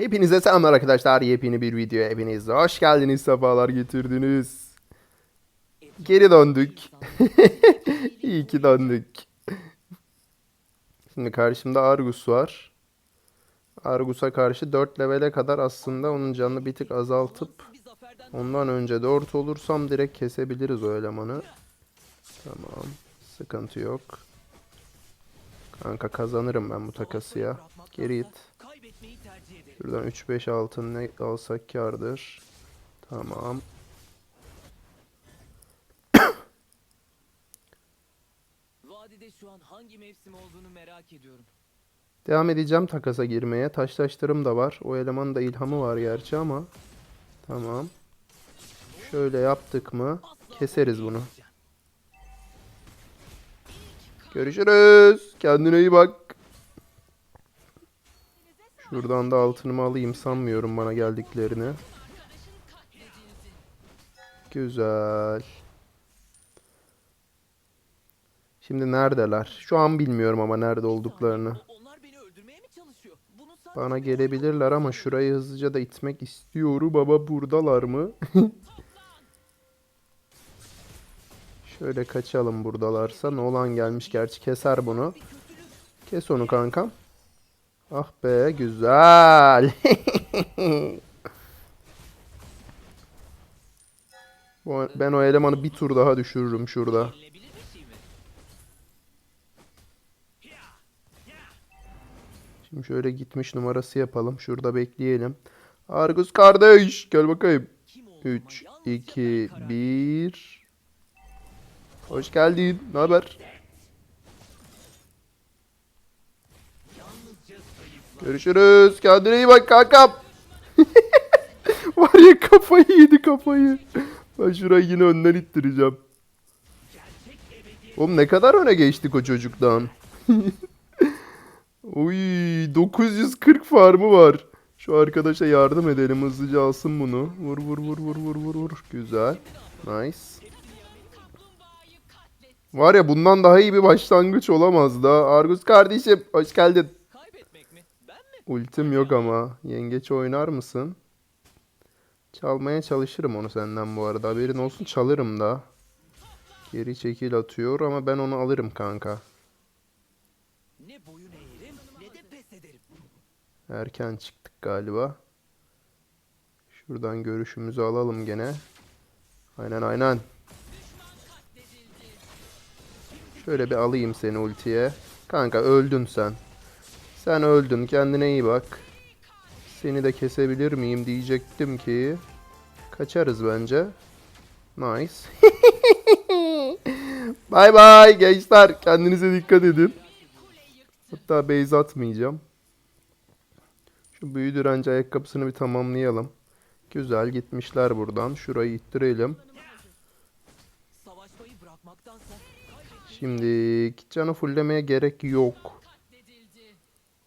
Hepinize selamlar arkadaşlar. Yepyeni bir videoya hepiniz hoş geldiniz. Sefalar getirdiniz. Geri döndük. İyi ki döndük. Şimdi karşımda Argus var. Argus'a karşı 4 levele kadar aslında onun canını bir tık azaltıp ondan önce 4 olursam direkt kesebiliriz o elemanı. Tamam. Sıkıntı yok. Kanka kazanırım ben bu takası ya. Geri it. Şuradan 3-5 altın ne alsak kardır. Tamam. Vadide şu an hangi mevsim olduğunu merak ediyorum. Devam edeceğim takasa girmeye. Taşlaştırım da var. O elemanın da ilhamı var gerçi ama. Tamam. Şöyle yaptık mı keseriz bunu. Görüşürüz. Kendine iyi bak. Şuradan da altınımı alayım sanmıyorum bana geldiklerini. Güzel. Şimdi neredeler? Şu an bilmiyorum ama nerede olduklarını. Bana gelebilirler ama şurayı hızlıca da itmek istiyorum. Baba buradalar mı? Şöyle kaçalım buradalarsa. Nolan gelmiş gerçi keser bunu. Kes onu kankam. Ah be güzel. Ben o elemanı bir tur daha düşürürüm şurada. Şimdi şöyle gitmiş numarası yapalım. Şurada bekleyelim. Argus kardeş gel bakayım. Kim olduğuma 3, yalnızca 2, ben karar veririm. 1. Hoş geldin. Ne haber? Görüşürüz. Kendine iyi bak kankam. Var ya kafayı yedi kafayı. Ben şurayı yine önden ittireceğim. Oğlum ne kadar öne geçtik o çocuktan. Uy 940 farmı var. Şu arkadaşa yardım edelim hızlıca alsın bunu. Vur vur vur vur vur vur vur. Güzel. Nice. Var ya bundan daha iyi bir başlangıç olamaz da. Argus kardeşim hoş geldin. Kaybetmek mi? Ben mi? Ultim yok ama. Yengeç oynar mısın? Çalmaya çalışırım onu senden bu arada. Haberin olsun çalırım da. Geri çekil atıyor ama ben onu alırım kanka. Ne boyun eğerim ne de pes ederim. Erken çıktık galiba. Şuradan görüşümüzü alalım gene. Aynen aynen. Şöyle bir alayım seni ultiye. Kanka öldün sen. Sen öldün kendine iyi bak. Seni de kesebilir miyim diyecektim ki. Kaçarız bence. Nice. Bay bay gençler. Kendinize dikkat edin. Hatta base atmayacağım. Şu büyü direnci ayakkabısını bir tamamlayalım. Güzel gitmişler buradan. Şurayı ittirelim. Şimdi canı fullemeye gerek yok.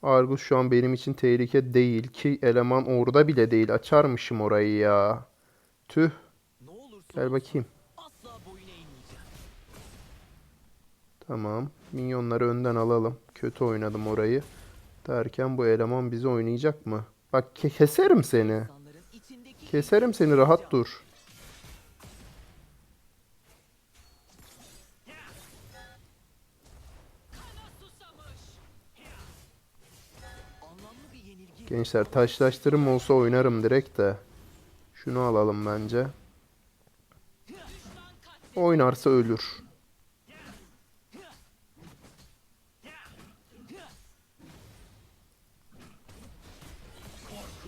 Argus şu an benim için tehlike değil ki eleman orada bile değil. Açarmışım orayı ya. Tüh. Gel bakayım. Tamam. Minyonları önden alalım. Kötü oynadım orayı. Derken bu eleman bizi oynayacak mı? Bak ke- keserim seni. Keserim seni rahat dur. Gençler taşlaştırım olsa oynarım direkt de. Şunu alalım bence. Oynarsa ölür.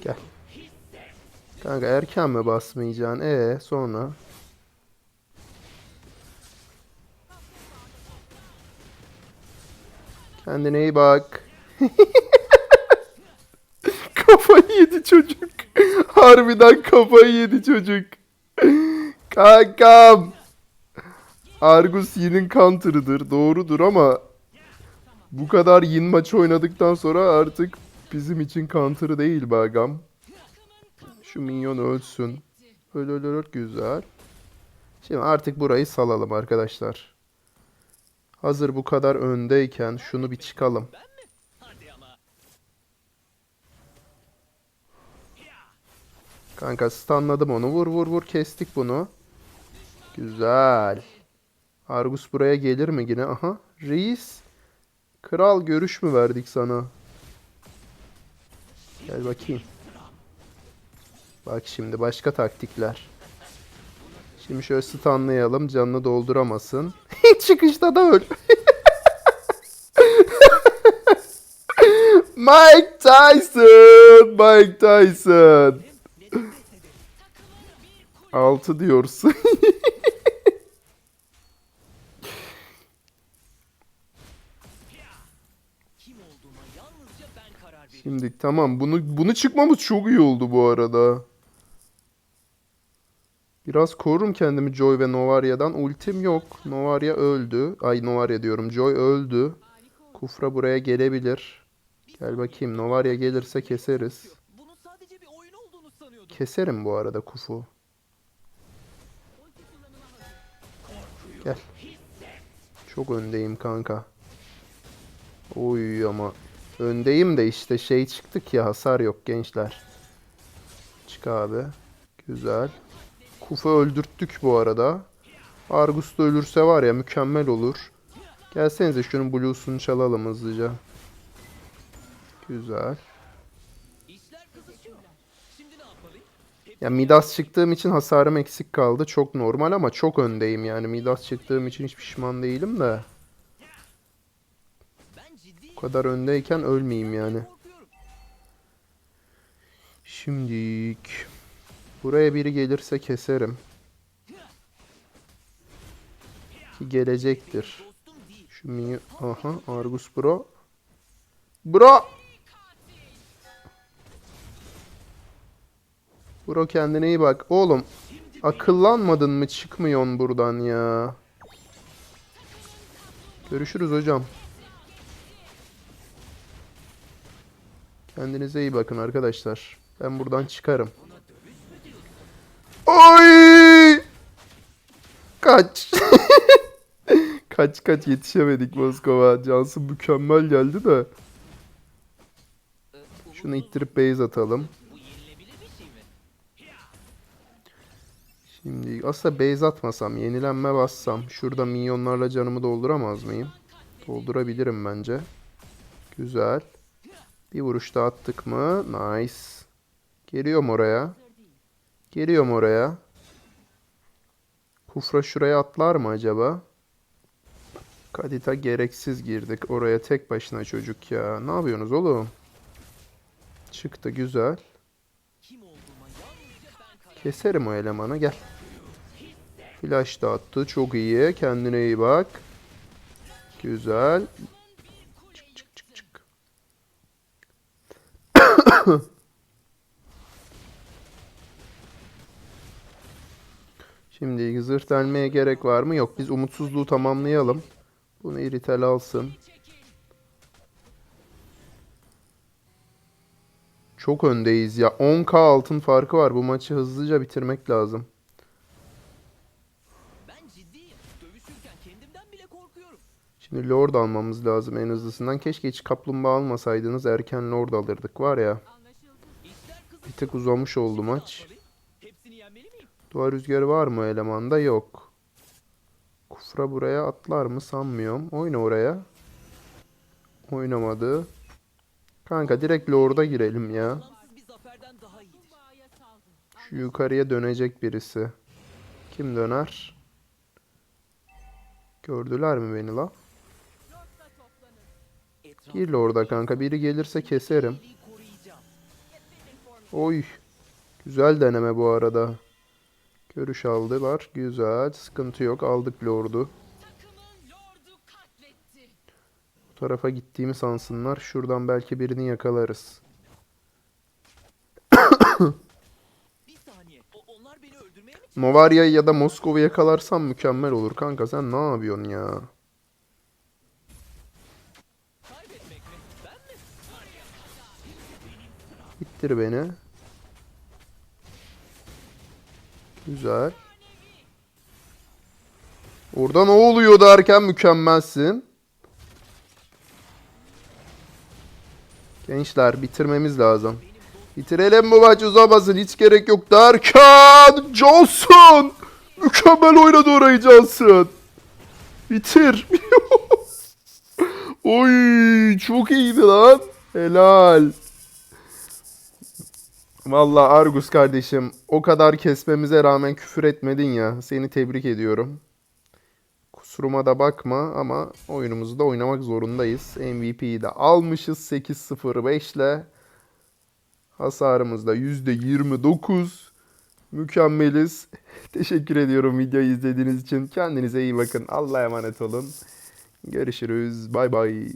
Gel. Kanka erken mi basmayacaksın? E sonra? Kendine iyi bak. Kafayı yedi çocuk. Harbiden kafayı yedi çocuk. Kankam. Argus Yin'in counter'ıdır. Doğrudur ama bu kadar Yin maçı oynadıktan sonra artık bizim için counter'ı değil bagam. Şu minyon ölsün. Öl öl öl güzel. Şimdi artık burayı salalım arkadaşlar. Hazır bu kadar öndeyken şunu bir çıkalım. ben mi? Hadi ama. Kanka stunladım onu. Vur vur vur kestik bunu. Güzel. Argus buraya gelir mi yine? Aha. Reis. Kral görüş mü verdik sana? Gel bakayım. Bak şimdi başka taktikler. Şimdi şöyle stunlayalım. Canını dolduramasın. Çıkışta da öl. Mike Tyson. Mike Tyson. 6 diyorsun. Şimdi tamam bunu bunu çıkmamız çok iyi oldu bu arada. Biraz korurum kendimi Joy ve Novaria'dan. Ultim yok. Novaria öldü. Ay Novaria diyorum. Joy öldü. Kufra buraya gelebilir. Gel bakayım. Novaria gelirse keseriz. Keserim bu arada Kufu. Gel. Çok öndeyim kanka. Oy ama öndeyim de işte şey çıktık ya hasar yok gençler. Çık abi. Güzel. Kufu öldürttük bu arada. Argus da ölürse var ya mükemmel olur. Gelsenize şunun blues'unu çalalım hızlıca. Güzel. Ya Midas çıktığım için hasarım eksik kaldı. Çok normal ama çok öndeyim yani. Midas çıktığım için hiç pişman değilim de. Bu kadar öndeyken ölmeyeyim yani. Şimdilik. Buraya biri gelirse keserim. Ki gelecektir. Şu mini... Aha Argus Bro. Bro! Bro kendine iyi bak. Oğlum akıllanmadın mı çıkmıyorsun buradan ya. Görüşürüz hocam. Kendinize iyi bakın arkadaşlar. Ben buradan çıkarım. Oy! Kaç. kaç kaç yetişemedik Moskova. Cansu mükemmel geldi de. Şunu ittirip base atalım. Şimdi aslında base atmasam, yenilenme bassam, şurada minyonlarla canımı dolduramaz mıyım? Doldurabilirim bence. Güzel. Bir vuruş daha attık mı? Nice. Geliyorum oraya. Geliyorum oraya. Kufra şuraya atlar mı acaba? Kadita gereksiz girdik oraya tek başına çocuk ya. Ne yapıyorsunuz oğlum? Çıktı güzel. Keserim o elemanı gel. Flash da attı. Çok iyi. Kendine iyi bak. Güzel. Çık çık çık çık. Şimdi zırh gerek var mı? Yok. Biz umutsuzluğu tamamlayalım. Bunu iritel alsın. Çok öndeyiz ya. 10k altın farkı var. Bu maçı hızlıca bitirmek lazım. Şimdi Lord almamız lazım en hızlısından. Keşke hiç kaplumbağa almasaydınız. Erken Lord alırdık var ya. Bir tık uzamış oldu maç. Duvar rüzgarı var mı elemanda? Yok. Kufra buraya atlar mı sanmıyorum. Oyna oraya. Oynamadı. Kanka direkt Lord'a girelim ya. Şu yukarıya dönecek birisi. Kim döner? Gördüler mi beni la? Gir Lord'a kanka. Biri gelirse keserim. Oy. Güzel deneme bu arada. Görüş aldılar. Güzel. Sıkıntı yok. Aldık Lord'u. Bu tarafa gittiğimi sansınlar. Şuradan belki birini yakalarız. Novaria'yı ya da Moskova'yı yakalarsam mükemmel olur. Kanka sen ne yapıyorsun ya? İttir beni. Güzel. Orada ne oluyor derken mükemmelsin. Gençler bitirmemiz lazım. Bitirelim bu maç uzamasın hiç gerek yok derken Johnson mükemmel oynadı orayı Johnson. Bitir. Oy çok iyiydi lan. Helal. Vallahi Argus kardeşim o kadar kesmemize rağmen küfür etmedin ya. Seni tebrik ediyorum. Kusuruma da bakma ama oyunumuzu da oynamak zorundayız. MVP'yi de almışız 8-0-5 ile. Hasarımız da %29. Mükemmeliz. Teşekkür ediyorum videoyu izlediğiniz için. Kendinize iyi bakın. Allah'a emanet olun. Görüşürüz. Bay bay.